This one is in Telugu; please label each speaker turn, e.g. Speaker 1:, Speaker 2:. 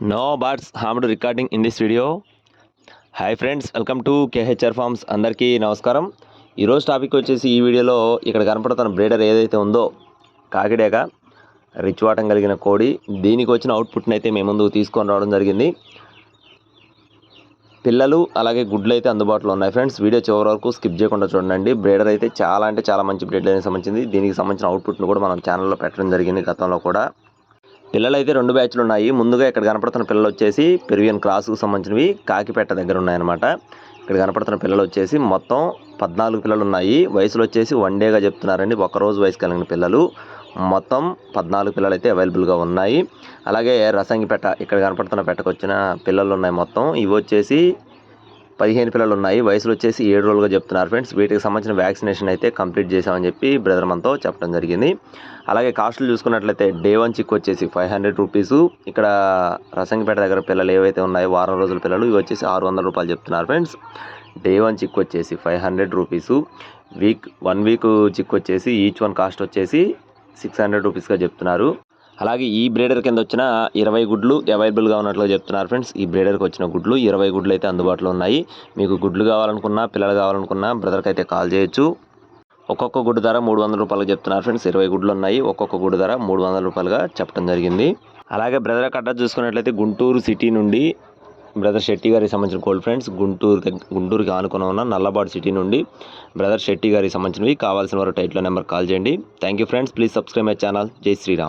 Speaker 1: No birds harmed recording in this video hi friends welcome to KHR farms అందరికీ నమస్కారం ఈరోజు టాపిక్ వచ్చేసి ఈ వీడియోలో ఇక్కడ కనపడుతున్న బ్రీడర్ ఏదైతే ఉందో కాకిడేక రిచ్ వాటం కలిగిన కోడి దీనికి వచ్చిన అవుట్పుట్ని అయితే మేము ముందుకు తీసుకొని రావడం జరిగింది. పిల్లలు అలాగే గుడ్లు అయితే అందుబాటులో ఉన్నాయి ఫ్రెండ్స్ వీడియో చివరి వరకు స్కిప్ చేయకుండా చూడండి. బ్రీడర్ అయితే చాలా అంటే చాలా మంచి బ్రీడర్ అనేది సంబంధించింది. దీనికి సంబంధించిన అవుట్పుట్ను కూడా మనం ఛానల్లో పెట్టడం జరిగింది గతంలో కూడా. పిల్లలు అయితే రెండు బ్యాచ్లు ఉన్నాయి. ముందుగా ఇక్కడ కనపడుతున్న పిల్లలు వచ్చేసి పెరువియన్ క్రాస్కు సంబంధించినవి కాకిపేట దగ్గర ఉన్నాయన్నమాట. ఇక్కడ కనపడుతున్న పిల్లలు వచ్చేసి మొత్తం పద్నాలుగు పిల్లలు ఉన్నాయి. వయసులో వచ్చేసి వన్ డేగా చెప్తున్నారండి. ఒక రోజు వయసు కలిగిన పిల్లలు. మొత్తం పద్నాలుగు పిల్లలు అయితే అవైలబుల్గా ఉన్నాయి. అలాగే రసంగిపేట ఇక్కడ కనపడుతున్న పెట్టకు వచ్చిన పిల్లలు ఉన్నాయి మొత్తం. ఇవి వచ్చేసి పదిహేను పిల్లలు ఉన్నాయి వయసులు వచ్చేసి ఏడు రోజులుగా చెప్తున్నారు ఫ్రెండ్స్. వీటికి సంబంధించిన వ్యాక్సినేషన్ అయితే కంప్లీట్ చేసామని చెప్పి బ్రదర్ మనతో చెప్పడం జరిగింది. అలాగే కాస్టులు చూసుకున్నట్లయితే డే వన్ చిక్ వచ్చేసి ఫైవ్ హండ్రెడ్ రూపీసు. ఇక్కడ రసంగిపేట దగ్గర పిల్లలు ఏవైతే ఉన్నాయో వారం రోజుల పిల్లలు ఇవి వచ్చేసి ఆరు వందల రూపాయలు చెప్తున్నారు ఫ్రెండ్స్. డే వన్ చిక్ వచ్చేసి five hundred rupees. Week one week chick వచ్చేసి ఈచ్ వన్ కాస్ట్ వచ్చేసి సిక్స్ హండ్రెడ్ రూపీస్గా చెప్తున్నారు. అలాగే ఈ బ్రీడర్ కింద వచ్చిన ఇరవై గుడ్లు అవైలబుల్గా ఉన్నట్లు చెప్తున్నారు ఫ్రెండ్స్ ఈ బ్రీడర్కి వచ్చిన గుడ్లు ఇరవై గుడ్లు అయితే అందుబాటులో ఉన్నాయి. మీకు గుడ్లు కావాలనుకున్నా పిల్లలు కావాలనుకున్నా బ్రదర్కి అయితే కాల్ చేయొచ్చు. ఒక్కొక్క గుడ్డు ధర మూడు వందల రూపాయలు చెప్తున్నారు ఫ్రెండ్స్ ఇరవై గుడ్లు ఉన్నాయి. ఒక్కొక్క గుడ్డు ధర మూడు వందల రూపాయలుగా చెప్పడం జరిగింది. అలాగే బ్రదర్ కట్ట చూసుకున్నట్లయితే గుంటూరు సిటీ నుండి బ్రదర్ శెట్టి గారికి సంబంధించిన కోల్డ్ ఫ్రెండ్స్ గుంటూరు గుంటూరుకి ఆనుకుని ఉన్న నల్లబాడు సిటీ నుండి బ్రదర్ శెట్టి గారికి సంబంధించినవి. కావాల్సిన వారు టైట్లో నెంబర్ కాల్ చేయండి. Thank you friends please subscribe my channel జై శ్రీరామ్